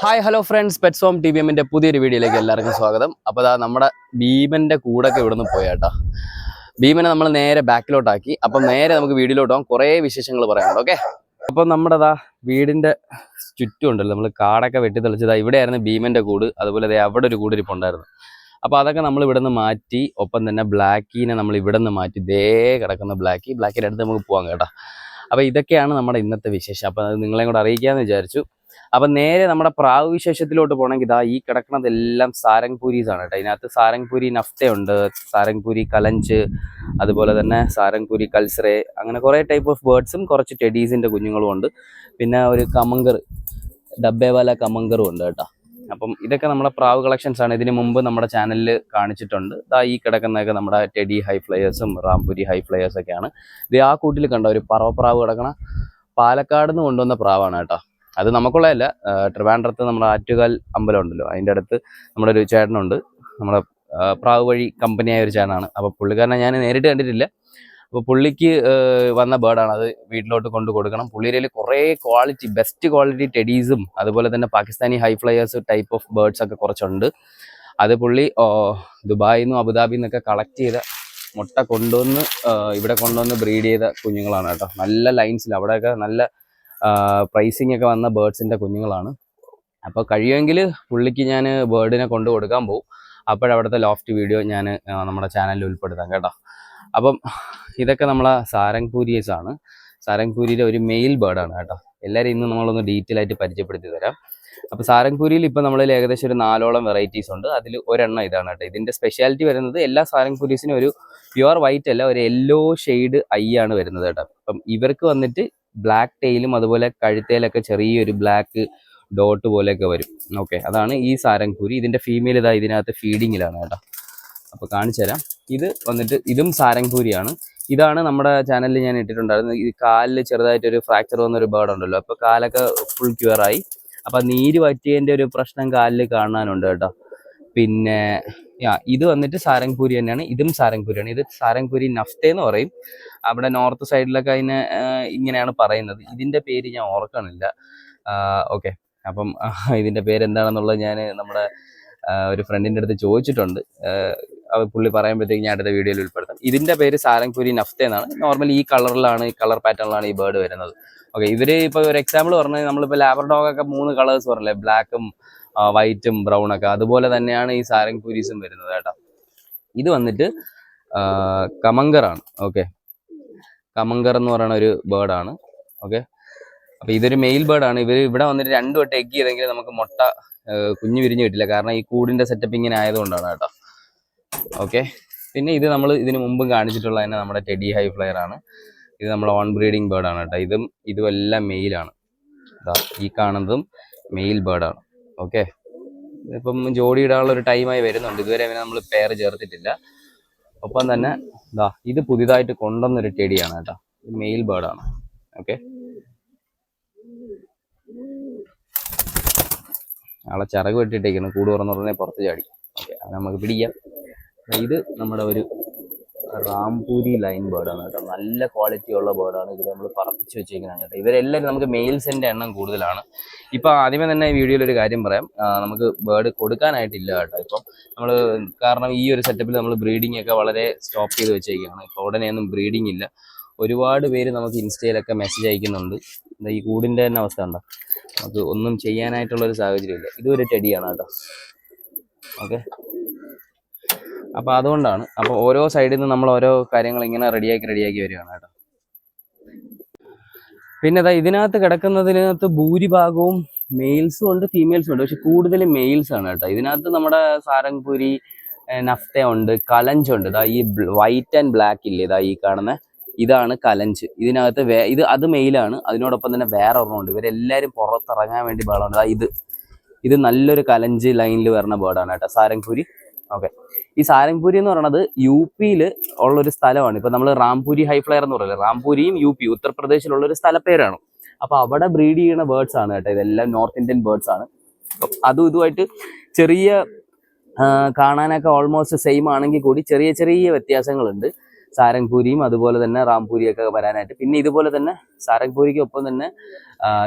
Hi hello friends pets home T V എമ്മിന്റെ പുതിയൊരു വീഡിയോയിലേക്ക് എല്ലാവർക്കും സ്വാഗതം. അപ്പോൾ അതാ നമ്മുടെ ഭീമന്റെ കൂടൊക്കെ ഇവിടുന്ന് പോയാട്ടോ. ഭീമനെ നമ്മൾ നേരെ ബാക്കിലോട്ടാക്കി. അപ്പം നേരെ നമുക്ക് വീഡിയോയിലോട്ട് പോകാം. കുറേ വിശേഷങ്ങൾ പറയാനുണ്ട് ഓക്കെ അപ്പം നമ്മുടെ അതാ വീടിന്റെ ചുറ്റും ഉണ്ടല്ലോ. നമ്മൾ കാടൊക്കെ വെട്ടി തെളിച്ചതാ ഇവിടെയായിരുന്നു ഭീമന്റെ കൂട്. അതുപോലെ ദേ അവിടെ ഒരു കൂടിരിപ്പുണ്ടായിരുന്നു. അപ്പോൾ അതൊക്കെ നമ്മൾ ഇവിടെ നിന്ന് മാറ്റി ഒപ്പം തന്നെ ബ്ലാക്കിനെ നമ്മൾ ഇവിടെ നിന്ന് മാറ്റി. ദേ കിടക്കുന്ന ബ്ലാക്കി. ബ്ലാക്കിന്റെ അടുത്ത് നമുക്ക് പോകാം കേട്ടോ. അപ്പോൾ ഇതൊക്കെയാണ് നമ്മുടെ ഇന്നത്തെ വിശേഷം. അപ്പോൾ അത് നിങ്ങളെയും കൂടെ അറിയിക്കാമെന്ന് വിചാരിച്ചു. അപ്പൊ നേരെ നമ്മുടെ പ്രാവ് വിശേഷത്തിലോട്ട് പോകണമെങ്കിൽ ഇതാ ഈ കിടക്കുന്നതെല്ലാം സാരംഗ് പൂരീസാണ് കേട്ടോ. ഇതിനകത്ത് സാരംഗ് പൂരി നഫ്തയുണ്ട് സാരംഗ് പൂരി കലഞ്ച് അതുപോലെ തന്നെ സാരംഗ് പൂരി കൽസറെ അങ്ങനെ കുറേ ടൈപ്പ് ഓഫ് ബേർഡ്സും കുറച്ച് ടെഡീസിന്റെ കുഞ്ഞുങ്ങളും ഉണ്ട്. പിന്നെ ഒരു കമങ്കർ ഡബ്ബേവാല കമങ്കറും ഉണ്ട് കേട്ടോ. അപ്പം ഇതൊക്കെ നമ്മുടെ പ്രാവ് കളക്ഷൻസ് ആണ്. ഇതിന് മുമ്പ് നമ്മുടെ ചാനലിൽ കാണിച്ചിട്ടുണ്ട്. ഇതാ ഈ കിടക്കുന്നതൊക്കെ നമ്മുടെ ടെഡി ഹൈ ഫ്ലയേഴ്സും റാംപുരി ഹൈ ഫ്ലയേഴ്സൊക്കെയാണ് ഇത് ആ കൂട്ടിൽ കണ്ട ഒരു പറവ പ്രാവ് കിടക്കണ പാലക്കാട് നിന്ന് കൊണ്ടുവന്ന പ്രാവാണ് കേട്ടോ. അത് നമുക്കുള്ളതല്ല ട്രിവാൻഡ്രത്ത് നമ്മുടെ ആറ്റുകാൽ അമ്പലം ഉണ്ടല്ലോ. അതിന്റെ അടുത്ത് നമ്മുടെ ഒരു ചേട്ടനുണ്ട്. നമ്മുടെ പ്രാവ് വഴി കമ്പനിയായ ഒരു ചേട്ടനാണ്. അപ്പോൾ പുള്ളിക്കാരനെ ഞാൻ നേരിട്ട് കണ്ടിട്ടില്ല. അപ്പോൾ പുള്ളിക്ക് വന്ന ബേർഡാണ്. അത് വീട്ടിലോട്ട് കൊണ്ട് കൊടുക്കണം. പുള്ളിയിൽ കുറേ ക്വാളിറ്റി ബെസ്റ്റ് ക്വാളിറ്റി ടെഡീസും അതുപോലെ തന്നെ Pakistani high flyers type of birds ഒക്കെ കുറച്ചുണ്ട്. അത് പുള്ളി ദുബായിൽ നിന്നും അബുദാബിയിൽ നിന്നൊക്കെ കളക്ട് ചെയ്ത മുട്ട കൊണ്ടുവന്ന് ഇവിടെ കൊണ്ടുവന്ന് ബ്രീഡ് ചെയ്ത കുഞ്ഞുങ്ങളാണ് കേട്ടോ. നല്ല ലൈൻസിൽ അവിടെയൊക്കെ നല്ല പ്രൈസിങ് ഒക്കെ വന്ന ബേർഡ്സിന്റെ കുഞ്ഞുങ്ങളാണ്. അപ്പോൾ കഴിയുമെങ്കിൽ പുള്ളിക്ക് ഞാൻ ബേർഡിനെ കൊണ്ട് കൊടുക്കാൻ പോകും അപ്പോഴവിടുത്തെ ലോഫ്റ്റ് വീഡിയോ ഞാൻ നമ്മുടെ ചാനലിൽ ഉൾപ്പെടുത്താം കേട്ടോ. അപ്പം ഇതൊക്കെ നമ്മളെ സാരംഗ് പൂരീസ് ആണ്. സാരംഗ് പൂരിയിലെ ഒരു മെയിൽ ബേർഡാണ് കേട്ടോ. എല്ലാവരും ഇന്ന് നമ്മളൊന്ന് ഡീറ്റെയിൽ ആയിട്ട് പരിചയപ്പെടുത്തി തരാം. അപ്പോൾ സാരംഗ് പൂരിയിൽ ഇപ്പോൾ നമ്മളിൽ ഏകദേശം ഒരു നാലോളം വെറൈറ്റീസ് ഉണ്ട്. അതിൽ ഒരെണ്ണം ഇതാണ് കേട്ടോ. ഇതിന്റെ സ്പെഷ്യാലിറ്റി വരുന്നത് എല്ലാ സാരംഗ് പൂരീസിനും ഒരു പ്യുവർ വൈറ്റ് അല്ല ഒരു യെല്ലോ ഷെയ്ഡ് ഐ ആണ് വരുന്നത് കേട്ടോ. അപ്പം ഇവർക്ക് വന്നിട്ട് ബ്ലാക്ക് ടെയിലും അതുപോലെ കഴുത്തേലൊക്കെ ചെറിയൊരു ബ്ലാക്ക് ഡോട്ട് പോലെയൊക്കെ വരും. ഓക്കെ അതാണ് ഈ സാരംഗ്പൂരി. ഇതിന്റെ ഫീമെയിൽ ഇതാ ഇതിനകത്ത് ഫീഡിങ്ങിലാണ് കേട്ടോ. അപ്പോൾ കാണിച്ചു തരാം. ഇത് വന്നിട്ട് ഇതും സാരംഗ്പൂരിയാണ്. ഇതാണ് നമ്മുടെ ചാനലിൽ ഞാൻ ഇട്ടിട്ടുണ്ടായിരുന്നത്. ഈ കാലിൽ ചെറുതായിട്ടൊരു ഫ്രാക്ചർ വന്ന ഒരു ബേർഡ് ഉണ്ടല്ലോ. അപ്പോൾ കാലൊക്കെ ഫുൾ ക്യൂറായി അപ്പോൾ നീര് വറ്റിയതിന്റെ ഒരു പ്രശ്നം കാലിൽ കാണാനുണ്ട് കേട്ടോ. പിന്നെ യാ ഇത് വന്നിട്ട് സാരംഗ്പൂരി തന്നെയാണ്. ഇതും സാരംഗ്പൂരിയാണ്. ഇത് സാരംഗ്പൂരി നഫ്തെ എന്ന് പറയും. അവിടെ നോർത്ത് സൈഡിലൊക്കെ അതിനെ ഇങ്ങനെയാണ് പറയുന്നത്. ഇതിന്റെ പേര് ഞാൻ ഓർക്കണില്ല. ഓക്കെ. അപ്പം ഇതിന്റെ ഇതിന്റെ പേര് എന്താണെന്നുള്ളത് ഞാൻ നമ്മുടെ ഒരു ഫ്രണ്ടിന്റെ അടുത്ത് ചോദിച്ചിട്ടുണ്ട്. അത് പുള്ളി പറയുമ്പോഴത്തേക്ക് ഞാൻ അടുത്ത വീഡിയോയിൽ ഉൾപ്പെടുത്താം. ഇതിന്റെ പേര് സാരംഗ്പൂരി നഫ്തെ എന്നാണ്. നോർമലി ഈ കളറിലാണ് ഈ കളർ പാറ്റേണിലാണ് ഈ ബേർഡ് വരുന്നത്. ഓക്കെ ഇവർ ഇപ്പോൾ ഒരു എക്സാമ്പിൾ പറഞ്ഞാൽ നമ്മളിപ്പോൾ ലാബർ ഡോഗ് ഒക്കെ മൂന്ന് കളേഴ്സ് പറഞ്ഞില്ലേ? ബ്ലാക്കും വൈറ്റും ബ്രൗൺ ഒക്കെ. അതുപോലെ തന്നെയാണ് ഈ സാരംഗ് പുരീസും വരുന്നത് കേട്ടോ. ഇത് വന്നിട്ട് കമങ്കറാണ് ഓക്കെ കമങ്കർ എന്ന് പറയുന്ന ഒരു ബേർഡാണ് ഓക്കെ അപ്പൊ ഇതൊരു മെയിൽ ബേർഡാണ് ഇവർ ഇവിടെ വന്നിട്ട് രണ്ടു വട്ടം എഗ് ചെയ്തെങ്കിൽ നമുക്ക് മുട്ട കുഞ്ഞു വിരിഞ്ഞു കിട്ടില്ല. കാരണം ഈ കൂടിന്റെ സെറ്റപ്പ് ഇങ്ങനെ ആയതുകൊണ്ടാണ് കേട്ടോ. ഓക്കെ പിന്നെ ഇത് നമ്മൾ ഇതിന് മുമ്പും കാണിച്ചിട്ടുള്ള തന്നെ നമ്മുടെ ടെഡി ഹൈ ഫ്ലയർ ആണ്. ഇത് നമ്മൾ ഓൺ ബ്രീഡിങ് ബേർഡാണ് കേട്ടോ. ഇതും ഇതും എല്ലാം മെയിലാണ് ഈ കാണുന്നതും മെയിൽ ബേർഡാണ് ഓക്കെ ഇപ്പം ജോഡി ഇടാനുള്ള ഒരു ടൈമായി വരുന്നുണ്ട്. ഇതുവരെ അവനെ നമ്മൾ പെയർ ചേർത്തിട്ടില്ല. ഒപ്പം തന്നെ ഇതാ ഇത് പുതിയതായിട്ട് കൊണ്ടുവന്നൊരു ടെടിയാണ് കേട്ടോ. മെയിൽ ബേർഡാണ് ഓക്കെ ആളെ ചിറക് വെട്ടിട്ടേക്കാണ് കൂട് തുറന്നു പറഞ്ഞാൽ പുറത്ത് ചാടി. ഓക്കെ നമുക്ക് പിടിക്കാം. ഇത് നമ്മുടെ ഒരു റാംപൂരി ലൈൻ ബേർഡാണ് കേട്ടോ. നല്ല ക്വാളിറ്റി ഉള്ള ബേർഡാണ് ഇത് നമ്മൾ പറപ്പിച്ച് വെച്ചേക്കുന്നതാണ് കേട്ടോ. ഇവരെല്ലാവരും നമുക്ക് മെയിൽസിന്റെ എണ്ണം കൂടുതലാണ്. ഇപ്പോൾ ആദ്യമേ തന്നെ ഈ വീഡിയോയിൽ ഒരു കാര്യം പറയാം. നമുക്ക് ബേർഡ് കൊടുക്കാനായിട്ടില്ല കേട്ടോ. ഇപ്പം നമ്മൾ കാരണം ഈ ഒരു സെറ്റപ്പിൽ നമ്മൾ ബ്രീഡിംഗ് ഒക്കെ വളരെ സ്റ്റോപ്പ് ചെയ്ത് വെച്ചേക്കാണ്. ഇപ്പോൾ ഉടനെയൊന്നും ബ്രീഡിംഗ് ഇല്ല. ഒരുപാട് പേര് നമുക്ക് ഇൻസ്റ്റയിലൊക്കെ മെസ്സേജ് അയക്കുന്നുണ്ട്. ഈ കൂടിന്റെ തന്നെ അവസ്ഥ ഉണ്ടോ നമുക്ക് ഒന്നും ചെയ്യാനായിട്ടുള്ളൊരു സാഹചര്യമില്ല ഇതൊരു ടെഡിയാണ് കേട്ടോ. ഓക്കെ അപ്പൊ അതുകൊണ്ടാണ്. അപ്പൊ ഓരോ സൈഡിൽ നിന്ന് നമ്മൾ ഓരോ കാര്യങ്ങൾ ഇങ്ങനെ റെഡിയാക്കി റെഡിയാക്കി വരികയാണ് കേട്ടോ. പിന്നെ അതാ ഇതിനകത്ത് കിടക്കുന്നതിനകത്ത് ഭൂരിഭാഗവും മെയിൽസും ഉണ്ട് ഫീമെയിൽസും ഉണ്ട്. പക്ഷെ കൂടുതലും മെയിൽസ് ആണ് കേട്ടോ. ഇതിനകത്ത് നമ്മുടെ സാരംഗ്പുരി നഫ്ത ഉണ്ട് കലഞ്ച് ഉണ്ട്. ഇതാ ഈ വൈറ്റ് ആൻഡ് ബ്ലാക്ക് ഇല്ലേ ഇതാ ഈ കാണുന്ന? ഇതാണ് കലഞ്ച്. ഇതിനകത്ത് വേ ഇത് അത് മെയിലാണ് അതിനോടൊപ്പം തന്നെ വേറെ ഒരെണ്ണമുണ്ട് ഇവരെല്ലാവരും പുറത്തിറങ്ങാൻ വേണ്ടി ബേഡാണ് ഇത്. ഇത് നല്ലൊരു കലഞ്ച് ലൈനിൽ വരുന്ന ബേഡാണ് കേട്ടോ. സാരംഗ്പുരി ഓക്കെ ഈ സാരംഗ്പൂരി എന്ന് പറയുന്നത് യു പിയിൽ ഉള്ള ഒരു സ്ഥലമാണ്. ഇപ്പൊ നമ്മൾ റാംപുരി ഹൈഫ്ലയർ എന്ന് പറയുന്നത് റാംപുരിയും യു പി ഉത്തർപ്രദേശിലുള്ള ഒരു സ്ഥലപ്പേരാണ്. അപ്പൊ അവിടെ ബ്രീഡ് ചെയ്യുന്ന ബേർഡ്സ് ആണ് കേട്ടോ. ഇതെല്ലാം നോർത്ത് ഇന്ത്യൻ ബേർഡ്സ് ആണ്. അതും ഇതുമായിട്ട് ചെറിയ കാണാനൊക്കെ ഓൾമോസ്റ്റ് സെയിം ആണെങ്കിൽ കൂടി ചെറിയ ചെറിയ വ്യത്യാസങ്ങളുണ്ട്. സാരംഗ്പൂരിയും അതുപോലെ തന്നെ റാംപൂരിയൊക്കെ വരാനായിട്ട്. പിന്നെ ഇതുപോലെ തന്നെ സാരംഗ്പൂരിക്ക് ഒപ്പം തന്നെ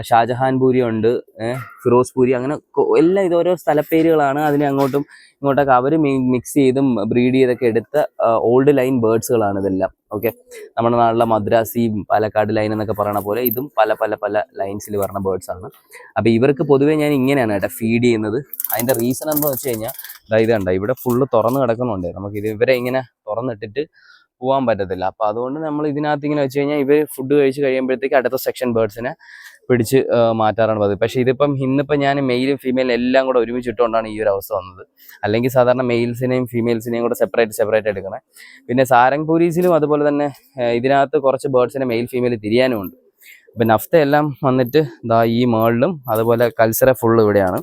ഷാജഹാൻ പൂരി ഉണ്ട് ഫിറോസ്പൂരി ഫിറോസ് പൂരി അങ്ങനെ എല്ലാം ഇത് ഓരോ സ്ഥലപ്പേരുകളാണ്. അതിനെ അങ്ങോട്ടും ഇങ്ങോട്ടൊക്കെ അവർ മിക്സ് ചെയ്തും ബ്രീഡ് ചെയ്തൊക്കെ എടുത്ത ഓൾഡ് ലൈൻ ബേർഡ്സുകളാണ് ഇതെല്ലാം. ഓക്കെ നമ്മുടെ നാട്ടിലെ മദ്രാസി പാലക്കാട് ലൈൻ എന്നൊക്കെ പറയണ പോലെ ഇതും പല പല പല ലൈൻസിൽ വരുന്ന ബേർഡ്സാണ് അപ്പോൾ ഇവർക്ക് പൊതുവേ ഞാൻ ഇങ്ങനെയാണ് കേട്ടോ ഫീഡ് ചെയ്യുന്നത്. അതിന്റെ റീസൺ എന്താണെന്ന് വെച്ച് കഴിഞ്ഞാൽ ഇത് ഇവിടെ ഫുള്ള് തുറന്ന് കിടക്കുന്നുണ്ട്. നമുക്ക് ഇത് ഇവരെ ഇങ്ങനെ തുറന്നിട്ടിട്ട് പോകാൻ പറ്റത്തില്ല. അപ്പോൾ അതുകൊണ്ട് നമ്മൾ ഇതിനകത്ത് ഇങ്ങനെ വെച്ച് കഴിഞ്ഞാൽ ഇവർ ഫുഡ് കഴിച്ച് കഴിയുമ്പോഴത്തേക്ക് അടുത്ത സെക്ഷൻ ബേർഡ്സിനെ പിടിച്ച് മാറ്റാറാണ് പതിവ്. പക്ഷേ ഇതിപ്പം ഇന്നിപ്പം ഞാൻ മെയിലും ഫീമെയിലും എല്ലാം കൂടെ ഒരുമിച്ച് ഇട്ടുകൊണ്ടാണ് ഈ ഒരു അവസ്ഥ വന്നത്. അല്ലെങ്കിൽ സാധാരണ മെയിൽസിനെയും ഫീമെയിൽസിനെയും കൂടെ സെപ്പറേറ്റ് സെപ്പറേറ്റ് എടുക്കണേ. പിന്നെ സാരംഗ് പൂരീസിലും അതുപോലെ തന്നെ ഇതിനകത്ത് കുറച്ച് ബേർഡ്സിനെ മെയിൽ ഫീമെയിൽ തിരിയാനും ഉണ്ട്. അപ്പം നഫ്ത എല്ലാം വന്നിട്ട് ദാ ഈ മേളിലും അതുപോലെ കൽസര ഫുൾ ഇവിടെയാണ്.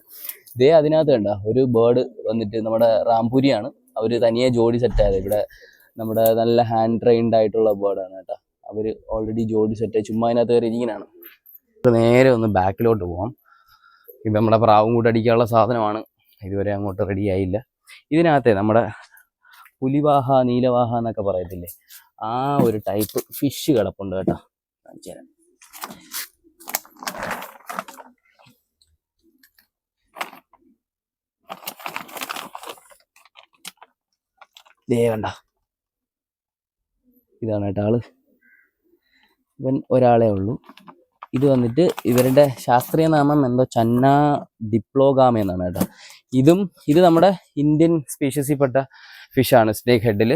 ഇതേ അതിനകത്ത് കണ്ട ഒരു ബേർഡ് വന്നിട്ട് നമ്മുടെ റാംപൂരിയാണ്. അവർ തനിയെ ജോഡി സെറ്റ് ആയത് ഇവിടെ നമ്മുടെ നല്ല ഹാൻഡ് ട്രെയിൻഡ് ആയിട്ടുള്ള ബേർഡാണ് കേട്ടോ. അവർ ഓൾറെഡി ജോഡി സെറ്റ് ചുമ്മാ അതിനകത്ത് കയറി ഇരിക്കാനാണ് നേരെ ഒന്ന് ബാക്കിലോട്ട് പോവാം. ഇത് നമ്മുടെ പ്രാവും കൂടി അടിക്കാനുള്ള സാധനമാണ്. ഇതുവരെ അങ്ങോട്ട് റെഡി ആയില്ല. ഇതിനകത്തെ നമ്മുടെ പുലിവാഹ നീലവാഹ എന്നൊക്കെ പറയത്തില്ലേ? ആ ഒരു ടൈപ്പ് ഫിഷ് കിടപ്പുണ്ട് കേട്ടോ. കാണിച്ചു തരാം. ദേ കണ്ട. ഇതാണ് കേട്ടോ ആൾ. ഇവൻ ഒരാളേ ഉള്ളൂ. ഇത് വന്നിട്ട് ഇവരുടെ ശാസ്ത്രീയ നാമം എന്തോ ചന്ന ഡിപ്ലോഗാമ എന്നാണ് കേട്ടോ. ഇതും ഇത് നമ്മുടെ ഇന്ത്യൻ സ്പീഷീസിൽപ്പെട്ട ഫിഷാണ് സ്നേക്ക് ഹെഡിൽ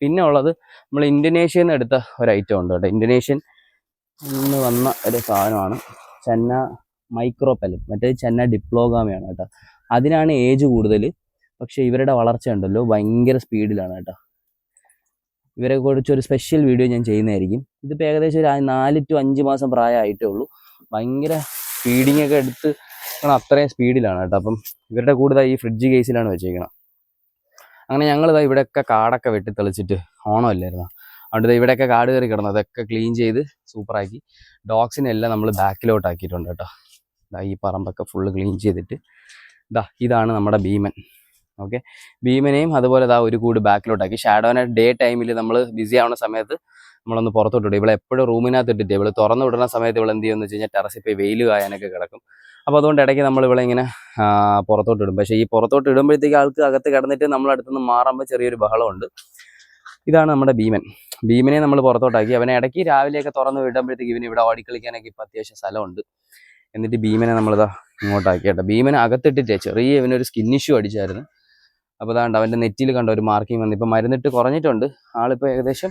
പിന്നെ ഉള്ളത് നമ്മൾ ഇന്തോനേഷ്യയിൽ നിന്ന് എടുത്ത ഒരു ഐറ്റം ഉണ്ട് കേട്ടോ. ഇന്തോനേഷ്യൻ നിന്ന് വന്ന ഒരു സാധനമാണ് ചന്ന മൈക്രോപെലൻ മറ്റേത് ചന്ന ഡിപ്ലോഗാമയാണ് കേട്ടോ. അതിനാണ് ഏജ് കൂടുതൽ പക്ഷേ ഇവരുടെ വളർച്ച ഉണ്ടല്ലോ ഭയങ്കര സ്പീഡിലാണ് കേട്ടോ. ഇവരെ കുറിച്ച് ഒരു സ്പെഷ്യൽ വീഡിയോ ഞാൻ ചെയ്യുന്നതായിരിക്കും. ഇതിപ്പോൾ ഏകദേശം ഒരു നാല് ടു അഞ്ച് മാസം പ്രായമായിട്ടേ ഉള്ളൂ. ഭയങ്കര ഫീഡിങ് ഒക്കെ എടുത്ത് അത്രയും സ്പീഡിലാണ് കേട്ടോ. അപ്പം ഇവരുടെ കൂടുതൽ ഈ ഫ്രിഡ്ജ് കേസിലാണ് വെച്ചേക്കണം. അങ്ങനെ ഞങ്ങൾ ഇതാ ഇവിടെയൊക്കെ കാടൊക്കെ വെട്ടി തെളിച്ചിട്ട് ഓണമല്ലായിരുന്നു? അതുകൊണ്ട് ഇവിടെയൊക്കെ കാട് കയറി കിടന്നു. അതൊക്കെ ക്ലീൻ ചെയ്ത് സൂപ്പറാക്കി ഡോഗ്സിനെല്ലാം നമ്മൾ ബാക്കിലോട്ടാക്കിയിട്ടുണ്ട് കേട്ടോ. ഈ പറമ്പൊക്കെ ഫുള്ള് ക്ലീൻ ചെയ്തിട്ട്. ഇതാ ഇതാണ് നമ്മുടെ ഭീമൻ. ഓക്കെ ഭീമനെയും അതുപോലെ ഇതാ ഒരു കൂട് ബാക്കിലോട്ടാക്കി. ഷാഡോനെ ഡേ ടൈമിൽ നമ്മൾ ബിസി ആവുന്ന സമയത്ത് നമ്മളൊന്ന് പുറത്തോട്ട് വിടും ഇവളെ എപ്പോഴും റൂമിനകത്ത് ഇട്ടിട്ട് ഇവിടെ തുറന്നു വിടുന്ന സമയത്ത് ഇവിടെ എന്ത് ചെയ്യുമെന്ന് വെച്ച് കഴിഞ്ഞാൽ ടെറസിൽ പോയി വെയിൽ കായാനൊക്കെ കിടക്കും. അപ്പോൾ അതുകൊണ്ട് ഇടയ്ക്ക് നമ്മൾ ഇവിടെ ഇങ്ങനെ പുറത്തോട്ട് ഇടും പക്ഷേ ഈ പുറത്തോട്ട് ഇടുമ്പോഴത്തേക്ക് ആൾക്ക് അകത്ത് കിടന്നിട്ട് നമ്മൾ അടുത്തുനിന്ന് മാറുമ്പോൾ ചെറിയൊരു ബഹളമുണ്ട്. ഇതാണ് നമ്മുടെ ഭീമൻ. ഭീമനെ നമ്മൾ പുറത്തോട്ടാക്കി. അവനെ ഇടയ്ക്ക് രാവിലെയൊക്കെ തുറന്ന് വിടുമ്പോഴത്തേക്ക് ഇവന് ഇവിടെ ഓടിക്കളിക്കാനൊക്കെ ഇപ്പം അത്യാവശ്യം സ്ഥലമുണ്ട്. എന്നിട്ട് ഭീമനെ നമ്മളിതാ ഇങ്ങോട്ടാക്കി കേട്ടോ ഭീമനെ അകത്തിട്ടിട്ടേ ചെറിയ ഇവനൊരു സ്കിൻ ഇഷ്യൂ അടിച്ചായിരുന്നു. അപ്പോൾ അതാണ്ട് അവന്റെ നെറ്റിയിൽ കണ്ട ഒരു മാർക്കിംഗ് വന്നു. ഇപ്പോൾ മരുന്നിട്ട് കുറഞ്ഞിട്ടുണ്ട്. ആളിപ്പോൾ ഏകദേശം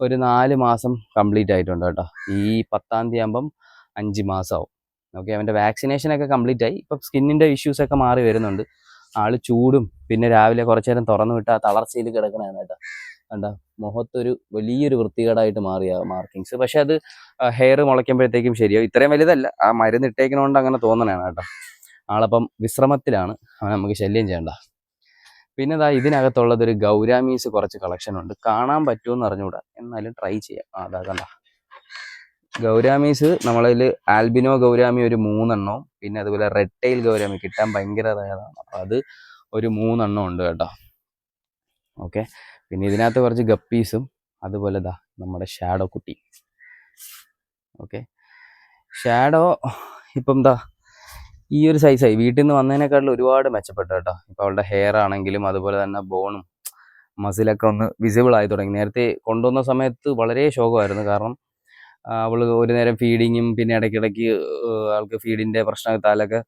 ഒരു നാല് മാസം കംപ്ലീറ്റ് ആയിട്ടുണ്ട് കേട്ടോ. ഈ പത്താം തീയതി ആകുമ്പം അഞ്ച് മാസമാവും ഓക്കെ അവന്റെ വാക്സിനേഷനൊക്കെ കംപ്ലീറ്റ് ആയി. ഇപ്പം സ്കിന്നിന്റെ ഇഷ്യൂസൊക്കെ മാറി വരുന്നുണ്ട്. ആൾ ചൂടും പിന്നെ രാവിലെ കുറച്ച് നേരം തുറന്നു വിട്ട് ആ തളർച്ചയിൽ കിടക്കണതാണ് കേട്ടോ. കണ്ട? മുഖത്തൊരു വലിയൊരു വൃത്തികേടായിട്ട് മാറിയ മാർക്കിങ്സ് പക്ഷെ അത് ഹെയർ മുളയ്ക്കുമ്പോഴത്തേക്കും ശരിയാവും. ഇത്രയും വലുതല്ല. ആ മരുന്ന് ഇട്ടേക്കണോണ്ട് അങ്ങനെ തോന്നണതാണ് കേട്ടോ. ആളപ്പം വിശ്രമത്തിലാണ്. അവൻ നമുക്ക് ശല്യം ചെയ്യണ്ട. പിന്നെ അതാ ഇതിനകത്തുള്ളത് ഒരു ഗൗരാമീസ് കുറച്ച് കളക്ഷൻ ഉണ്ട് കാണാൻ പറ്റുമെന്ന് അറിഞ്ഞുകൂടാ. എന്നാലും ട്രൈ ചെയ്യാം. അതാ കണ്ട. ഗൗരാമീസ് നമ്മളതിൽ ആൽബിനോ ഗൗരാമി ഒരു മൂന്നെണ്ണവും പിന്നെ അതുപോലെ റെഡ് ടൈൽ ഗൗരാമി കിട്ടാൻ ഭയങ്കര റയറാണ് അപ്പോൾ അത് ഒരു മൂന്നെണ്ണം ഉണ്ട് കേട്ടോ. ഓക്കെ പിന്നെ ഇതിനകത്ത് കുറച്ച് ഗപ്പീസും അതുപോലെ ദാ നമ്മുടെ ഷാഡോ കുട്ടി. ഓക്കെ ഷാഡോ ഇപ്പം ദാ ഈ ഒരു സൈസായി വീട്ടിൽ നിന്ന് വന്നതിനേക്കാളും ഒരുപാട് മെച്ചപ്പെട്ടു കേട്ടോ. ഇപ്പം അവളുടെ ഹെയർ ആണെങ്കിലും അതുപോലെ തന്നെ ബോണും മസിലൊക്കെ ഒന്ന് വിസിബിൾ ആയി തുടങ്ങി. നേരത്തെ കൊണ്ടുവന്ന സമയത്ത് വളരെ ശോകമായിരുന്നു. കാരണം അവൾ ഒരു നേരം ഫീഡിങ്ങും പിന്നെ ഇടയ്ക്കിടയ്ക്ക് ആൾക്ക് ഫീഡിന്റെ പ്രശ്നത്താലൊക്കെ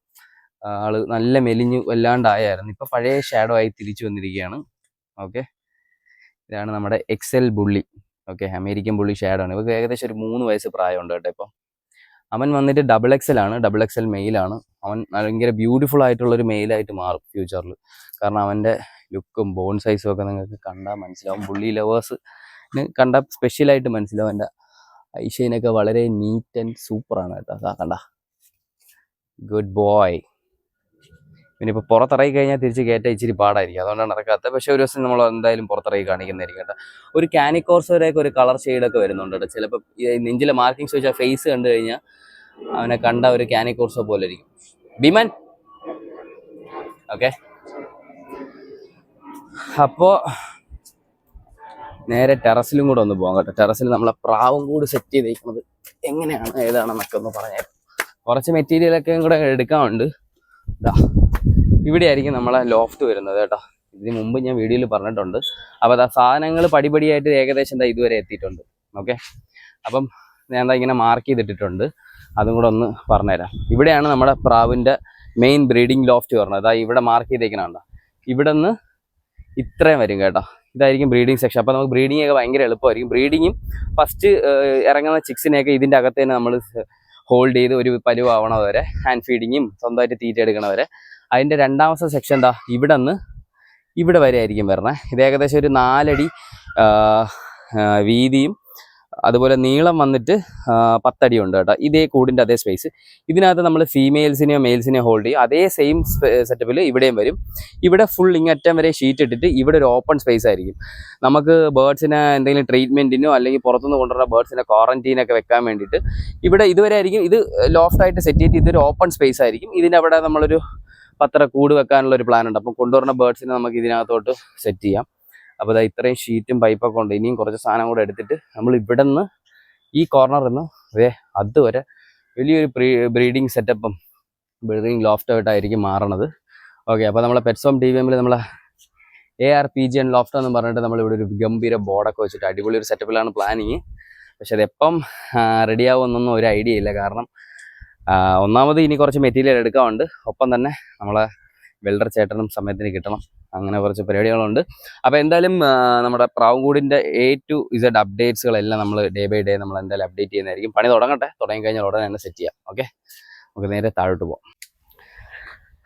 ആൾ നല്ല മെലിഞ്ഞു വല്ലാണ്ടായായിരുന്നു. ഇപ്പം പഴയ ഷാഡോ ആയി തിരിച്ചു വന്നിരിക്കുകയാണ്. ഓക്കെ. ഇതാണ് നമ്മുടെ XL bully. Okay American bully shadow ആണ്. ഇവർക്ക് ഏകദേശം ഒരു മൂന്ന് വയസ്സ് പ്രായമുണ്ട് കേട്ടോ ഇപ്പം. അവൻ വന്നിട്ട് ഡബിൾ എക്സൽ ആണ് ഡബിൾ എക്സൽ മെയിലാണ് അവൻ ഭയങ്കര ബ്യൂട്ടിഫുൾ ആയിട്ടുള്ള ഒരു മെയിലായിട്ട് മാറും ഫ്യൂച്ചറിൽ കാരണം അവന്റെ ലുക്കും ബോൺ സൈസും ഒക്കെ നിങ്ങൾക്ക് കണ്ടാൽ മനസ്സിലാവും. പുള്ളി ലവേഴ്സിന് കണ്ടാൽ സ്പെഷ്യലായിട്ട് മനസ്സിലാവും. എന്റെ ഐഷൈനൊക്കെ വളരെ നീറ്റ് ആൻഡ് സൂപ്പറാണ് കേട്ടോ. അതാ കണ്ട. ഗുഡ് ബോയ് പിന്നെ ഇപ്പോൾ പുറത്തിറങ്ങി കഴിഞ്ഞാൽ തിരിച്ച് കയറ്റാൻ ഇച്ചിരി പാടായിരിക്കും. അതുകൊണ്ടാണ് ഇറക്കാത്തത് പക്ഷേ ഒരു ദിവസം നമ്മൾ എന്തായാലും പുറത്തിറങ്ങി കാണിക്കുന്നതായിരിക്കും കേട്ടോ. ഒരു കാനിക്കോർസോരെയൊക്കെ ഒരു കളർ ഷെയ്ഡൊക്കെ വരുന്നുണ്ട് കേട്ടോ. ചിലപ്പോൾ നെഞ്ചിലെ മാർക്കിങ്സ് വെച്ചാൽ ഫേസ് കണ്ടു കഴിഞ്ഞാൽ അവനെ കണ്ട ഒരു കാനിക്കോർസോ പോലെ ഇരിക്കും. ബിമൻ ഓക്കെ അപ്പോൾ നേരെ ടെറസിലും കൂടെ ഒന്ന് പോകാം കേട്ടോ. ടെറസിൽ നമ്മളെ പ്രാവും കൂടി സെറ്റ് ചെയ്തേക്കുന്നത് എങ്ങനെയാണ് ഏതാണെന്നൊക്കെ ഒന്ന് പറഞ്ഞാൽ കുറച്ച് മെറ്റീരിയലൊക്കെ കൂടെ എടുക്കാനുണ്ട്. ഇതാ ഇവിടെ ആയിരിക്കും നമ്മളെ ലോഫ്റ്റ് വരുന്നത് കേട്ടോ. ഇതിന് മുമ്പ് ഞാൻ വീഡിയോയിൽ പറഞ്ഞിട്ടുണ്ട്. അപ്പോൾ അതാ സാധനങ്ങൾ പടിപടിയായിട്ട് ഏകദേശം എന്താ ഇതുവരെ എത്തിയിട്ടുണ്ട്. ഓക്കെ? അപ്പം ഞാൻ എന്താ ഇങ്ങനെ മാർക്ക് ചെയ്തിട്ടിട്ടുണ്ട്. അതും കൂടെ ഒന്ന് പറഞ്ഞുതരാം. ഇവിടെയാണ് നമ്മുടെ പ്രാവിന്റെ മെയിൻ ബ്രീഡിംഗ് ലോഫ്റ്റ് പറഞ്ഞത്. അതാ ഇവിടെ മാർക്ക് ചെയ്തേക്കണുണ്ടോ ഇവിടെ നിന്ന് ഇത്രയും വരും കേട്ടോ. ഇതായിരിക്കും ബ്രീഡിംഗ് സെക്ഷൻ അപ്പോൾ നമുക്ക് ബ്രീഡിംഗ് ഒക്കെ ഭയങ്കര എളുപ്പമായിരിക്കും. ബ്രീഡിങ്ങും ഫസ്റ്റ് ഇറങ്ങുന്ന ചിക്സിനെയൊക്കെ ഇതിന്റെ അകത്ത് തന്നെ നമ്മൾ ഹോൾഡ് ചെയ്ത് ഒരു പരുവാവണവരെ ഹാൻഡ് ഫീഡിങ്ങും സ്വന്തമായിട്ട് തീറ്റ എടുക്കണ വരെ അതിന്റെ രണ്ടാമത്തെ സെക്ഷൻ എന്താ ഇവിടെ നിന്ന് ഇവിടെ വരെ ആയിരിക്കും വരണേ. ഇത് ഏകദേശം ഒരു നാലടി വീതിയും അതുപോലെ നീളം വന്നിട്ട് പത്തടി ഉണ്ട് കേട്ടോ. ഇതേ കൂടിന്റെ അതേ സ്പേസ് ഇതിനകത്ത് നമ്മൾ ഫീമെയിൽസിനെയോ മെയിൽസിനെയോ ഹോൾഡ് ചെയ്യും. അതേ സെയിം സെറ്റപ്പിൽ ഇവിടെയും വരും. ഇവിടെ ഫുൾ ഇങ്ങറ്റം വരെ ഷീറ്റ് ഇട്ടിട്ട് ഇവിടെ ഒരു ഓപ്പൺ സ്പേസ് ആയിരിക്കും. നമുക്ക് ബേർഡ്സിനെ എന്തെങ്കിലും ട്രീറ്റ്മെന്റിനോ അല്ലെങ്കിൽ പുറത്തുനിന്ന് കൊണ്ടുവരുന്ന ബേർഡ്സിനെ ക്വാറന്റീനൊക്കെ വെക്കാൻ വേണ്ടിയിട്ട് ഇവിടെ ഇതുവരെ ആയിരിക്കും ഇത് ലോഫ്റ്റായിട്ട് സെറ്റ് ചെയ്തിട്ട് ഇതൊരു ഓപ്പൺ സ്പേസ് ആയിരിക്കും. ഇതിന്റെ അവിടെ നമ്മളൊരു പത്തര കൂട് വെക്കാനുള്ള ഒരു പ്ലാൻ ഉണ്ട് അപ്പം കൊണ്ടുവരുന്ന ബേർഡ്സിനെ നമുക്ക് ഇതിനകത്തോട്ട് സെറ്റ് ചെയ്യാം. അപ്പോൾ ഇതാ ഇത്രയും ഷീറ്റും പൈപ്പൊക്കെ ഉണ്ട്. ഇനിയും കുറച്ച് സാധനം കൂടെ എടുത്തിട്ട് നമ്മൾ ഇവിടെ നിന്ന് ഈ കോർണറിൽ നിന്ന് വേ അതുവരെ വലിയൊരു പ്രീ ബ്രീഡിങ് സെറ്റപ്പും ബ്രീഡിങ് ലോഫ്റ്റായിട്ടായിരിക്കും മാറണത്. ഓക്കെ അപ്പോൾ നമ്മളെ പെറ്റ്സോം ടി വി എമ്മിൽ നമ്മളെ A R P G N loft എന്ന് പറഞ്ഞിട്ട് നമ്മളിവിടെ ഒരു ഗംഭീര ബോർഡൊക്കെ വെച്ചിട്ട് അടിപൊളി ഒരു സെറ്റപ്പിലാണ് പ്ലാനിങ് പക്ഷെ അതെപ്പം റെഡിയാവുമെന്നൊന്നും ഒരു ഐഡിയ ഇല്ല. കാരണം ഒന്നാമത് ഇനി കുറച്ച് മെറ്റീരിയൽ എടുക്കാറുണ്ട് ഒപ്പം തന്നെ നമ്മളെ വെൽഡർ ചേട്ടനും സമയത്തിന് കിട്ടണം. അങ്ങനെ കുറച്ച് പരിപാടികളുണ്ട്. അപ്പോൾ എന്തായാലും നമ്മുടെ പ്രാവുംകൂടിന്റെ എ ടു ഇസഡ് അപ്ഡേറ്റ്സുകളെല്ലാം നമ്മൾ ഡേ ബൈ ഡേ നമ്മൾ എന്തായാലും അപ്ഡേറ്റ് ചെയ്യുന്നതായിരിക്കും. പണി തുടങ്ങട്ടെ. തുടങ്ങി കഴിഞ്ഞാൽ ഉടനെ തന്നെ സെറ്റ് ചെയ്യാം. ഓക്കെ നമുക്ക് നേരെ താഴോട്ട് പോകാം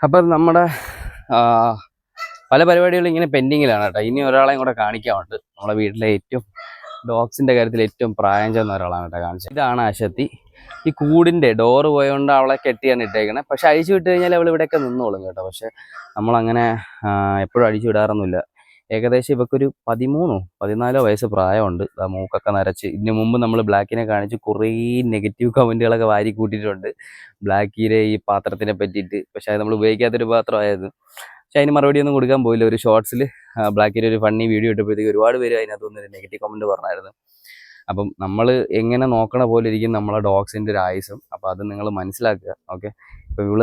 അപ്പം നമ്മുടെ പല പരിപാടികളും ഇങ്ങനെ പെൻഡിങ്ങിലാണ് കേട്ടോ. ഇനി ഒരാളെയും കൂടെ കാണിക്കാറുണ്ട് നമ്മുടെ വീട്ടിലെ ഏറ്റവും ഡോഗ്സിന്റെ കാര്യത്തിൽ ഏറ്റവും പ്രായം ചെന്ന ഒരാളാണ് കേട്ടോ കാണിച്ചത്. ഇതാണ് അശത്തി ഈ കൂടിന്റെ ഡോറ് പോയതുകൊണ്ട് അവളെ കെട്ടിയാണ് ഇട്ടേക്കണേ. പക്ഷെ അഴിച്ചു വിട്ട് കഴിഞ്ഞാൽ അവൾ ഇവിടെയൊക്കെ നിന്നോളും കേട്ടോ. പക്ഷെ നമ്മളങ്ങനെ എപ്പോഴും അഴിച്ചു വിടാറൊന്നുമില്ല. ഏകദേശം ഇവക്കൊരു പതിമൂന്നോ പതിനാലോ വയസ്സ് പ്രായമുണ്ട്. ആ മൂക്കൊക്കെ നരച്ച്. ഇതിന് മുമ്പ് നമ്മൾ ബ്ലാക്കിനെ കാണിച്ച് കുറേ നെഗറ്റീവ് കമന്റുകളൊക്കെ വാരി കൂട്ടിയിട്ടുണ്ട്. ബ്ലാക്കിയിലെ ഈ പാത്രത്തിനെ പറ്റിയിട്ട്. പക്ഷെ അത് നമ്മൾ ഉപയോഗിക്കാത്തൊരു പാത്രമായത് പക്ഷെ അതിന് മറുപടി ഒന്നും കൊടുക്കാൻ പോയില്ല. ഒരു ഷോർട്സിൽ ബ്ലാക്കിന്റെ ഒരു ഫണ്ണി വീഡിയോ ഇട്ടപ്പോഴത്തേക്ക് ഒരുപാട് പേര് അതിനകത്ത് വന്നൊരു നെഗറ്റീവ് കമന്റ് പറഞ്ഞായിരുന്നു. അപ്പം നമ്മൾ എങ്ങനെ നോക്കണ പോലെ ഇരിക്കും നമ്മളെ ഡോഗ്സിന്റെ ഒരു ആയുസം. അപ്പോൾ അത് നിങ്ങൾ മനസ്സിലാക്കുക. ഓക്കെ ഇപ്പോൾ ഇവൾ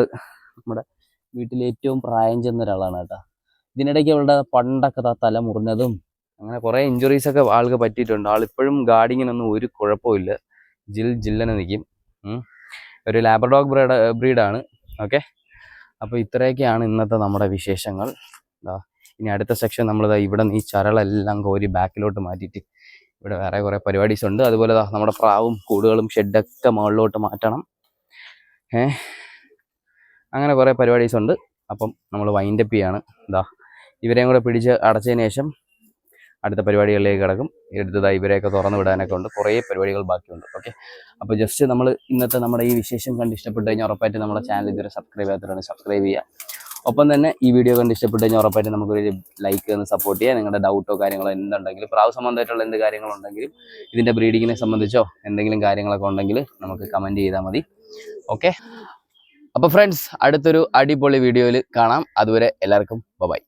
നമ്മുടെ വീട്ടിൽ ഏറ്റവും പ്രായം ചെന്ന ഒരാളാണ് കേട്ടോ. ഇതിനിടയ്ക്ക് അവളുടെ പണ്ടൊക്കെ തല മുറിഞ്ഞതും അങ്ങനെ കുറേ ഇഞ്ചുറീസൊക്കെ ആൾക്ക് പറ്റിയിട്ടുണ്ട്. ആളിപ്പോഴും ഗാർഡിങ്ങിനൊന്നും ഒരു കുഴപ്പമില്ല ജിൽ ജില്ലനെ നിൽക്കും. ഒരു ലാബർഡോഗ് ബ്രീഡ് ബ്രീഡാണ് ഓക്കെ അപ്പോൾ ഇത്രയൊക്കെയാണ് ഇന്നത്തെ നമ്മുടെ വിശേഷങ്ങൾ. ദാ ഇനി അടുത്ത സെക്ഷൻ നമ്മൾ ഇവിടെ നിന്ന് ഈ ചരളെല്ലാം കോരി ബാക്കിലോട്ട് മാറ്റിയിട്ട് ഇവിടെ വേറെ കുറേ പരിപാടീസ് ഉണ്ട്. അതുപോലെ നമ്മുടെ പ്രാവും കൂടുകളും ഷെഡൊക്കെ മുകളിലോട്ട് മാറ്റണം. ഏ അങ്ങനെ കുറേ പരിപാടീസ് ഉണ്ട്. അപ്പം നമ്മൾ വൈൻഡപ്പ് ചെയ്യാണ്. എന്താ ഇവരെയും കൂടെ പിടിച്ച് അടച്ചതിന് ശേഷം അടുത്ത പരിപാടികളിലേക്ക് കിടക്കും. എടുത്തതായി ഇവരെയൊക്കെ തുറന്നു വിടാനൊക്കെ ഉണ്ട്. കുറേ പരിപാടികൾ ബാക്കിയുണ്ട്. ഓക്കെ? അപ്പോൾ ജസ്റ്റ് നമ്മൾ ഇന്നത്തെ നമ്മുടെ ഈ വിശേഷം കണ്ട് ഇഷ്ടപ്പെട്ട് കഴിഞ്ഞാൽ ഉറപ്പായിട്ട് നമ്മുടെ ചാനൽ ഇതുവരെ സബ്സ്ക്രൈബ് ചെയ്യാത്തവരാണ് സബ്സ്ക്രൈബ് ചെയ്യുക. ഒപ്പം തന്നെ ഈ വീഡിയോ കണ്ട് ഇഷ്ടപ്പെട്ട് കഴിഞ്ഞാൽ ഉറപ്പായിട്ട് നമുക്കൊരു ലൈക്ക് ഒന്ന് സപ്പോർട്ട് ചെയ്യുക. നിങ്ങളുടെ ഡൗട്ടോ കാര്യങ്ങളോ എന്തുണ്ടെങ്കിലും പ്രാവ് സംബന്ധമായിട്ടുള്ള എന്ത് കാര്യങ്ങളുണ്ടെങ്കിലും ഇതിന്റെ ബ്രീഡിങ്ങിനെ സംബന്ധിച്ചോ എന്തെങ്കിലും കാര്യങ്ങളൊക്കെ ഉണ്ടെങ്കിൽ നമുക്ക് കമന്റ് ചെയ്താൽ മതി. ഓക്കെ? അപ്പോൾ ഫ്രണ്ട്സ് അടുത്തൊരു അടിപൊളി വീഡിയോയിൽ കാണാം. അതുവരെ എല്ലാവർക്കും ബൈ